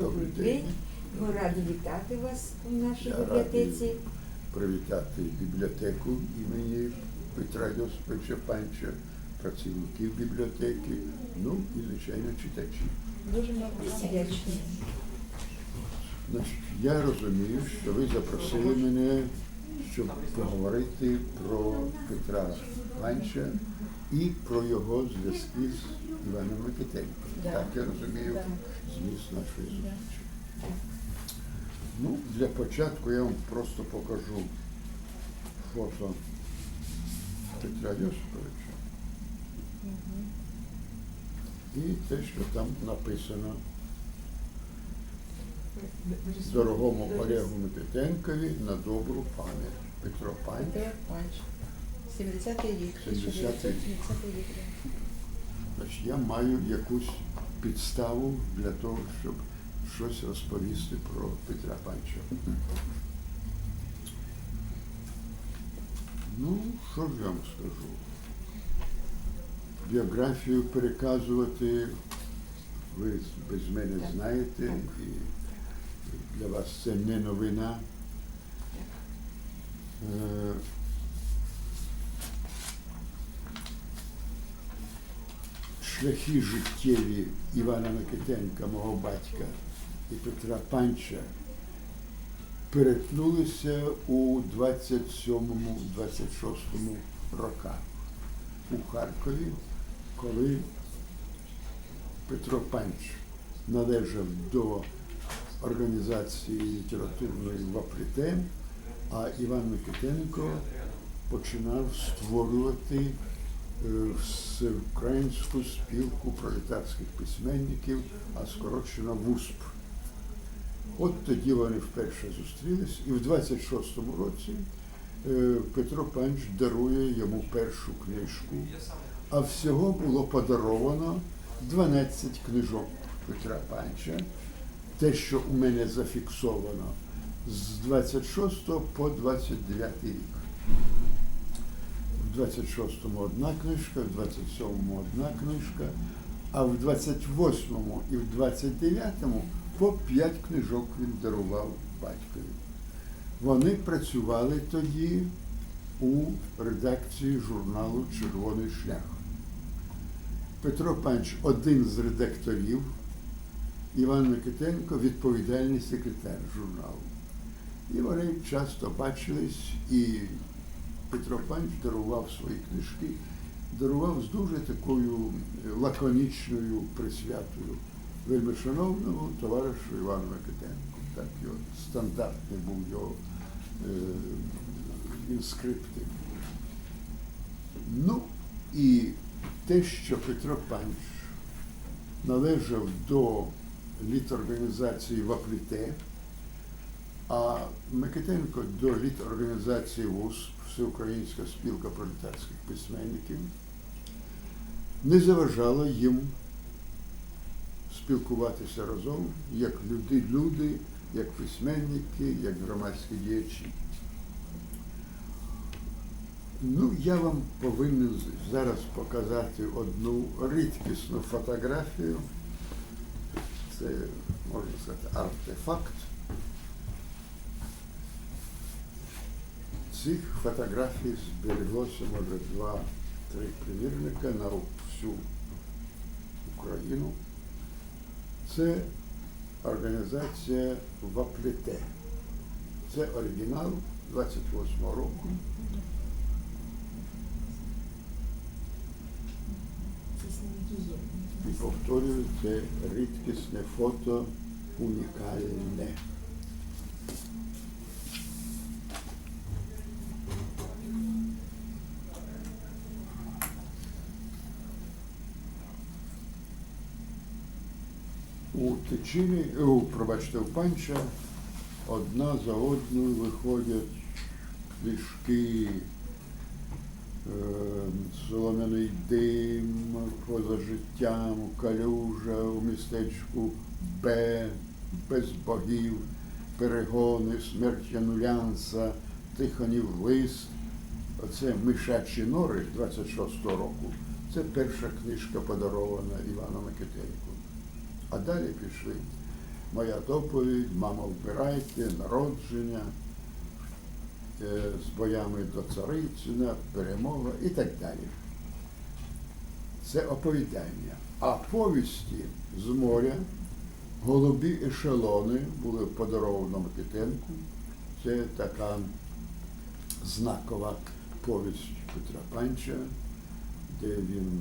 Добрий день. Ми раді вітати вас у нашій Я бібліотеці. привітати бібліотеку імені Петра Йосиповича Панча, працівників бібліотеки, ну і, звичайно, читачів. Дуже вам вдячні. Значить, я розумію, що ви запросили мене, щоб поговорити про Петра Панча і про його зв'язки з Іваном Микитенком. Да. Так я розумію зміст нашої зустрічі. Ну, для початку я вам просто покажу фото Петра Йосиповича і те, що там написано дорогому Олегу Микитенкові на добру пам'ять. Петро Панч. Петро Панч. 70-й рік. 70-й. рік. Значить, я маю якусь підставу для того, щоб щось розповісти про Петра Панча. Ну, що ж я вам скажу? Біографію переказувати ви без мене знаєте, і для вас це не новина. Е, шляхи життєві Івана Микитенка, мого батька і Петра Панча перетнулися у 27-26 роках у Харкові, коли Петро Панч належав до організації літературної Вапліте, а Іван Микитенко починав створювати е, Всеукраїнську спілку пролетарських письменників, а скорочено ВУСП. От тоді вони вперше зустрілись, і в 26-му році е, Петро Панч дарує йому першу книжку, а всього було подаровано 12 книжок Петра Панча. Те, що у мене зафіксовано з 26 по 29 рік. В 26-му одна книжка, в 27-му одна книжка, а в 28-му і в 29-му по 5 книжок він дарував батькові. Вони працювали тоді у редакції журналу Червоний шлях. Петро Панч один з редакторів, Іван Микитенко відповідальний секретар журналу. І вони часто бачились, і Петро Панч дарував свої книжки, дарував з дуже такою е, лаконічною присвятою вельми шановному товаришу Івану Микитенку. Так його стандартний був його е, інскрипти. Ну і те, що Петро Панч належав до літорганізації Вапліте, а Микитенко до літорганізації ВУС, Всеукраїнська спілка пролетарських письменників, не заважало їм спілкуватися разом як люди, люди, як письменники, як громадські діячі. Ну, я вам повинен зараз показати одну рідкісну фотографію. Це, можна сказати, артефакт. Цих фотографій збереглося, може, два-три примірника на всю Україну. Це організація Ваплете. Це оригінал 28 року. Повторюю, це рідкісне фото, унікальне. У течіні, о, пробачте, у панча одна за одною виходять книжки, солом'яний дим, поза життям, калюжа у містечку Б, без богів, перегони, смерть Янулянса, Тихонів лист. Оце Мишачі нори 26-го року. Це перша книжка подарована Івану Микитенку. А далі пішли моя доповідь, мама вбирайте, народження, е, з боями до Царицина, перемога і так далі. Це оповідання. А повісті з моря, голубі ешелони були подаровані Микитенку. Це така знакова повість Петра Панча, де він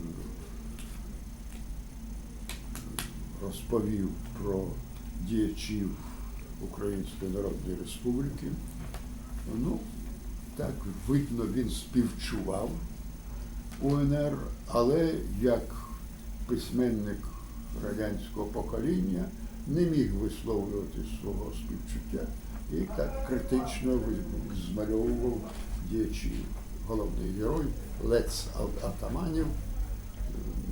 розповів про діячів Української Народної Республіки. Ну, так видно, він співчував УНР, але як письменник радянського покоління не міг висловлювати свого співчуття і так критично змальовував діячів. Головний герой Лец Атаманів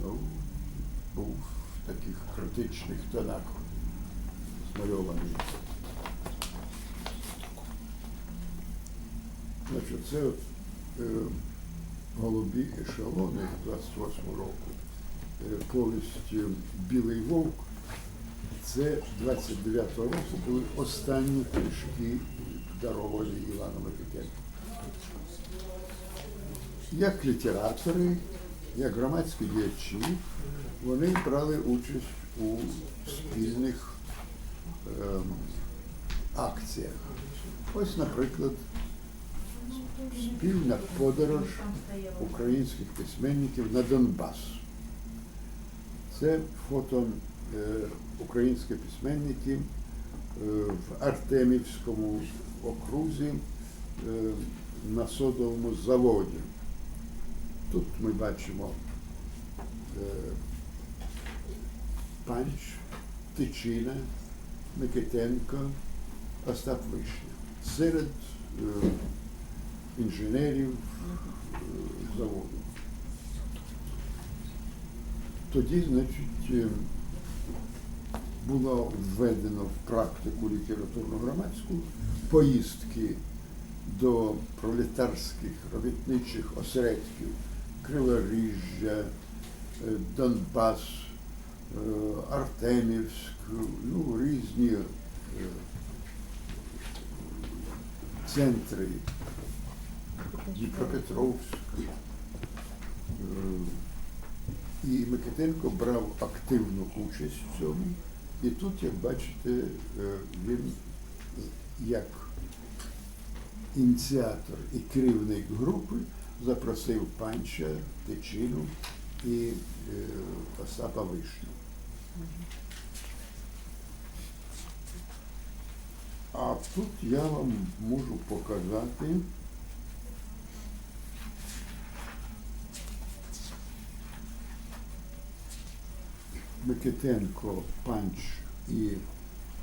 ну, був в таких критичних тонах змальований. Значить, це е, голубі ешелони 28 року. Е, повість е, Білий вовк. Це 29-го року були останні книжки даровані Івану Микитенку. Як літератори, як громадські діячі, вони брали участь у спільних ем, акціях. Ось, наприклад, спільна подорож українських письменників на Донбас. Це фото е, українських письменників е, в Артемівському окрузі е, на содовому заводі. Тут ми бачимо Панч, Тичина, Микитенко, Остап Вишня. Серед інженерів е, заводу. Тоді, значить, е, було введено в практику літературну громадську поїздки до пролетарських робітничих осередків Криворіжжя, е, Донбас, Артемівськ, ну, різні центри Дніпропетровськ. Е, І Микитенко брав активну участь в цьому. І тут, як бачите, е, він як ініціатор і керівник групи запросив панча, Тичину і е, Остапа Вишню. А тут я вам можу показати. Микитенко, Панч і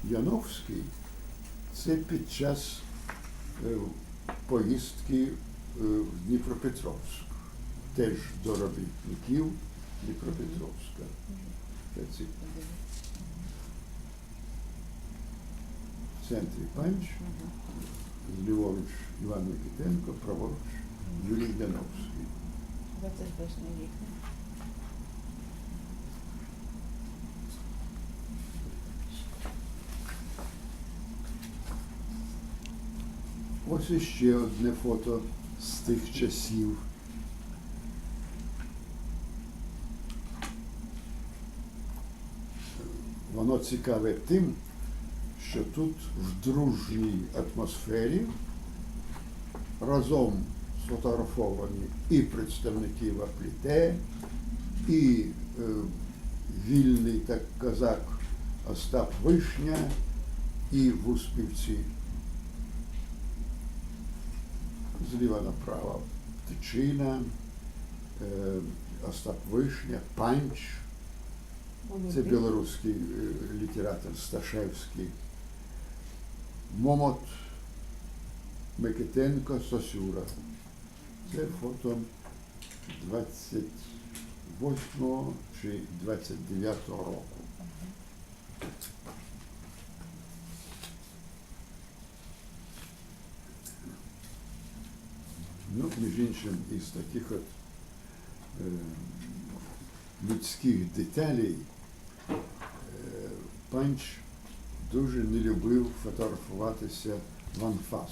Яновський це під час е, поїздки е, в Дніпропетровськ, теж до робітників Дніпропетровська. В центрі Панч, зліворуч Іван Микитенко, праворуч Юрій Яновський. 28 рік. Ось іще одне фото з тих часів. Воно цікаве тим, що тут в дружній атмосфері разом сфотографовані і представники Вапліте, і е, вільний так казак Остап Вишня, і вуспівці зліва направо. Тичина, е, Остап Вишня, Панч, це білоруський е, літератор Сташевський, Момот, Микитенко, Сосюра. Це фото 28 чи 29 року. Ну, між іншим, із таких от е, людських деталей е, Панч дуже не любив фотографуватися в анфас.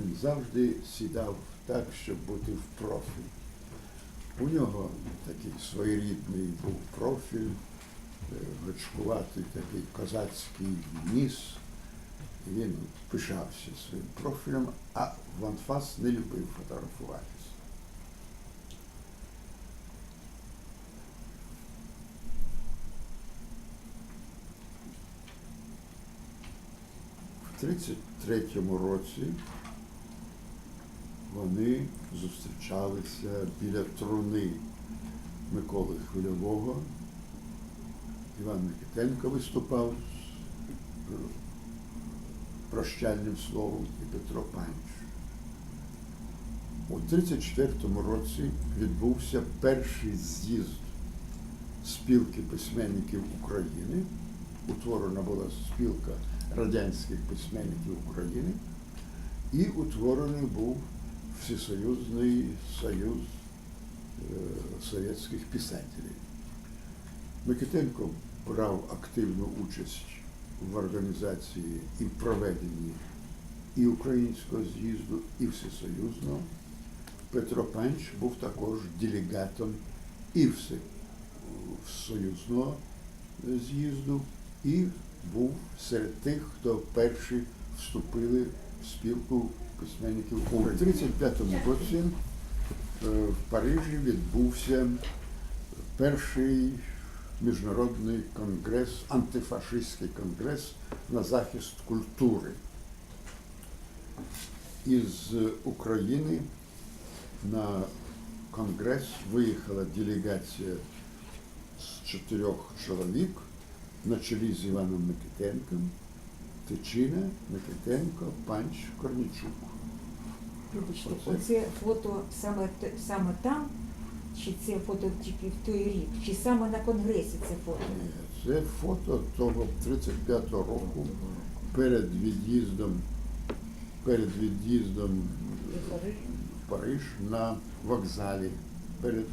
Він завжди сідав так, щоб бути в профіль. У нього такий своєрідний був профіль, е, гачкуватий такий козацький ніс. Він пишався своїм профілем, а в анфас не любив фотографуватися. В 33-му році вони зустрічалися біля труни Миколи Хвильового. Іван Микитенко виступав прощальним словом і Петро Панч. У 34-му році відбувся перший з'їзд спілки письменників України. Утворена була спілка радянських письменників України, і утворений був Всесоюзний союз е, совєтських писателів. Микитенко брав активну участь в організації і в проведенні і українського з'їзду, і всесоюзного. Петро Панч був також делегатом і все- всесоюзного з'їзду, і був серед тих, хто перші вступили в спілку письменників у 1935 році е, в Парижі відбувся перший міжнародний конгрес, антифашистський конгрес на захист культури. Із України на конгрес виїхала делегація з чотирьох чоловік на чолі з Іваном Микитенком, Тичина, Микитенко, Панч, Корнічук. Оце? оце фото саме, саме там, чи це фото тільки в той рік, чи саме на конгресі це фото? Це фото того 35-го року перед від'їздом, перед від'їздом в Париж на вокзалі перед,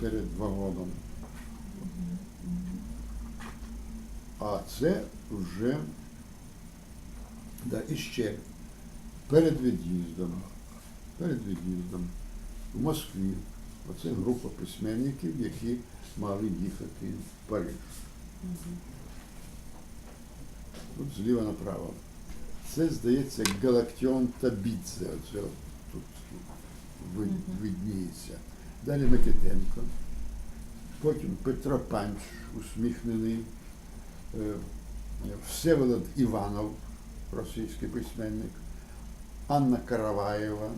перед вагоном. А це вже да, іще перед від'їздом. Перед від'їздом в Москві. Оце група письменників, які мали їхати в Париж. Тут зліва направо. Це, здається, Галактіон Табідзе. Оце тут видніється. Далі Микитенко. Потім Петро Панч, усміхнений. Е, Всеволод Іванов, російський письменник. Анна Караваєва,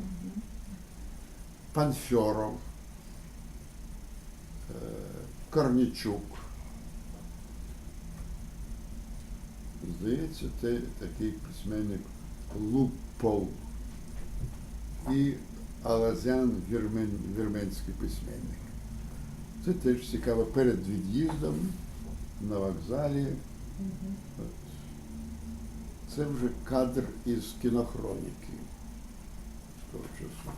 Панфьоров, е, Корнічук. Здається, це такий письменник Лупол і Алазян Вірмен, вірменський письменник. Це теж цікаво перед від'їздом на вокзалі. Це вже кадр із кінохроніки того часу.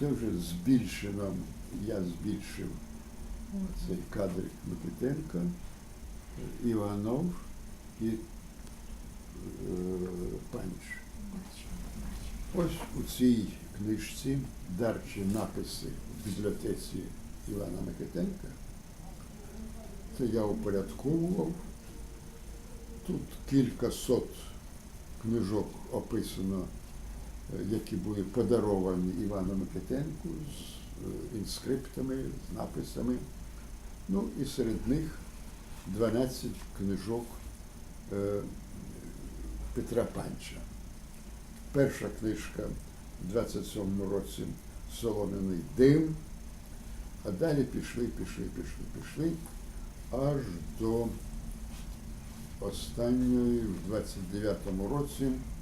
Це вже збільшено, я збільшив цей кадр Микитенка, Іванов і е, Панч. Ось у цій книжці дарчі написи в бібліотеці Івана Микитенка. Це я упорядковував. Тут кілька сот книжок описано, які були подаровані Івану Микитенку з е, інскриптами, з написами. Ну і серед них 12 книжок е, Петра Панча. Перша книжка в 27-му році Солом'яний дим, а далі пішли, пішли, пішли, пішли, аж до останньої в 29-му році е,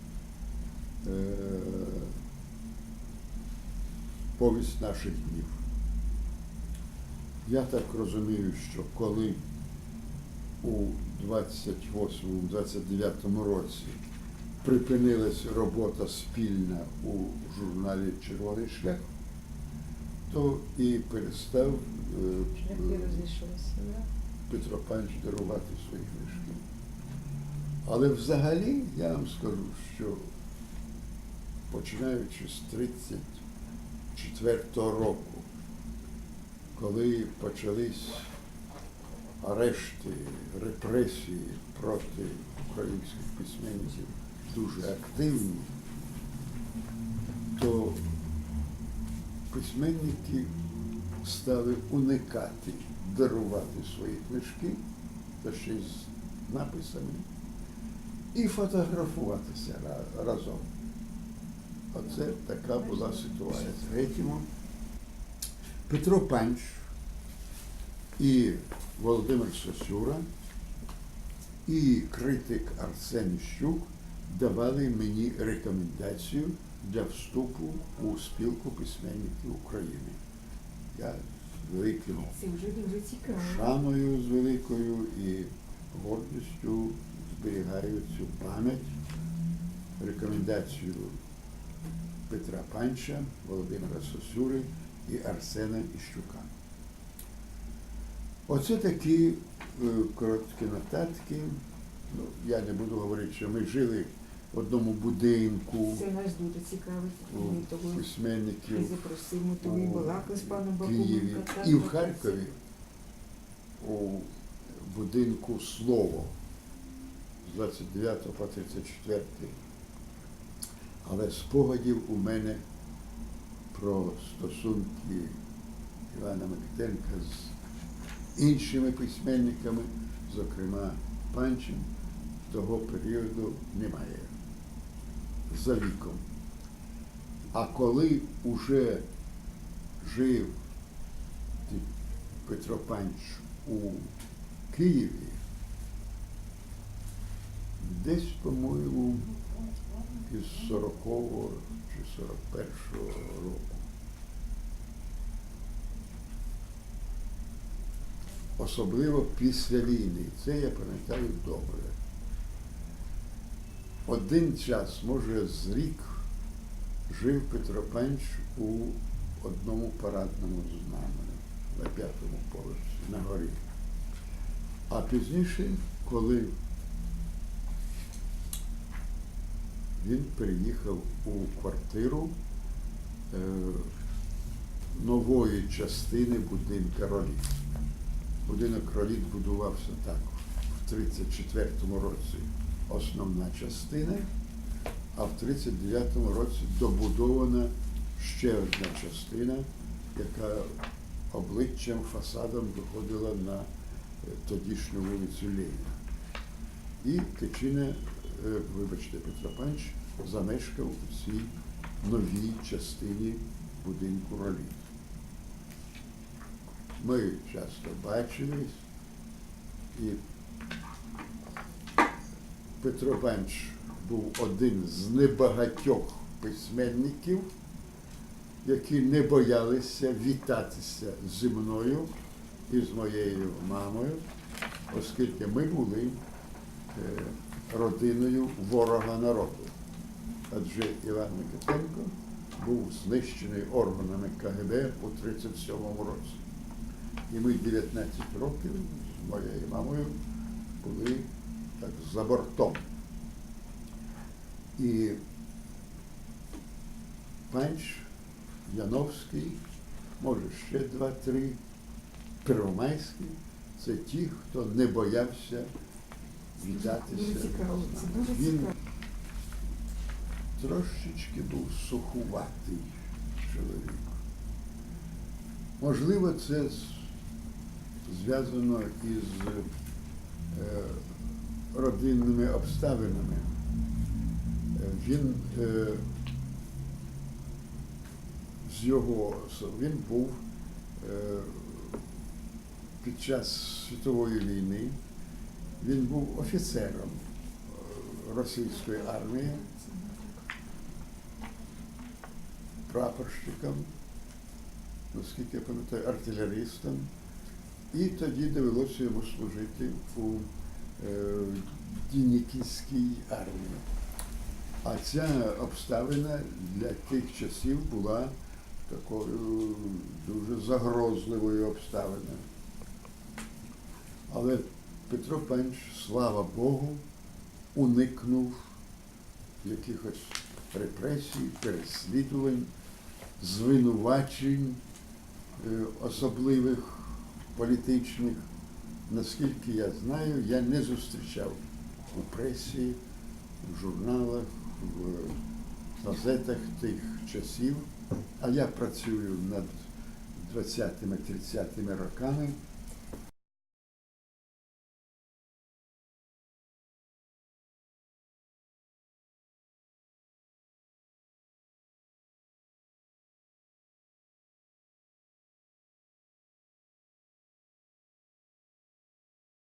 повість наших днів. Я так розумію, що коли у 28-29 році припинилась робота спільна у журналі Червоний шлях, то і перестав е, да? Петро Павлович дарувати свої книжки. Але взагалі я вам скажу, що починаючи з 34-го року, коли почались арешти, репресії проти українських письменників дуже активні, то письменники стали уникати дарувати свої книжки, та ще з написами, і фотографуватися разом. Оце така була ситуація. Третьому Петро Панч і Володимир Сосюра, і критик Арсен Щук давали мені рекомендацію для вступу у спілку письменників України. Я з великим шаною з великою і гордістю зберігаю цю пам'ять, рекомендацію Петра Панча, Володимира Сосюри і Арсена Іщука. Оце такі е, короткі нотатки. Ну, я не буду говорити, що ми жили в одному будинку Це нас дуже цікавить. у Ми і письменників запросимо тобі у з паном Києві і в Харкові у будинку Слово з 29 по 34. Але спогадів у мене про стосунки Івана Микитенка з іншими письменниками, зокрема Панчем, того періоду немає за віком. А коли уже жив Петро Панч у Києві, десь, по-моєму, із 40-го чи 41-го року. Особливо після війни. Це я пам'ятаю добре. Один час, може, з рік жив Петро Панч у одному парадному знамені на п'ятому поверсі на горі. А пізніше, коли він переїхав у квартиру е, нової частини будинка Роліт. Будинок Роліт будувався так в 34-му році основна частина, а в 39-му році добудована ще одна частина, яка обличчям, фасадом виходила на е, тодішню вулицю Леніна. І Кичина, е, вибачте, Петро Панч, замешкав у цій новій частині будинку Роліт. Ми часто бачились, і Петро Панч був один з небагатьох письменників, які не боялися вітатися зі мною і з моєю мамою, оскільки ми були е, родиною ворога народу. Адже Іван Микитенко був знищений органами КГБ у 37-му році. І ми 19 років з моєю мамою були так за бортом. І Панч, Яновський, може ще два-три, Первомайський це ті, хто не боявся вітатися. Дуже цікаво. Це дуже Він цікаво. трошечки був сухуватий чоловік. Можливо, це зв'язано із е, родинними обставинами. Е, Він е, з його він був під час світової війни, він був офіцером е, російської армії, прапорщиком, наскільки я пам'ятаю, артилеристом. І тоді довелося йому служити у е, Дініківській армії. А ця обставина для тих часів була такою дуже загрозливою обставиною. Але Петро Панч, слава Богу, уникнув якихось репресій, переслідувань, звинувачень е, особливих політичних. Наскільки я знаю, я не зустрічав у пресі, в журналах, в газетах тих часів, а я працюю над 20-30 роками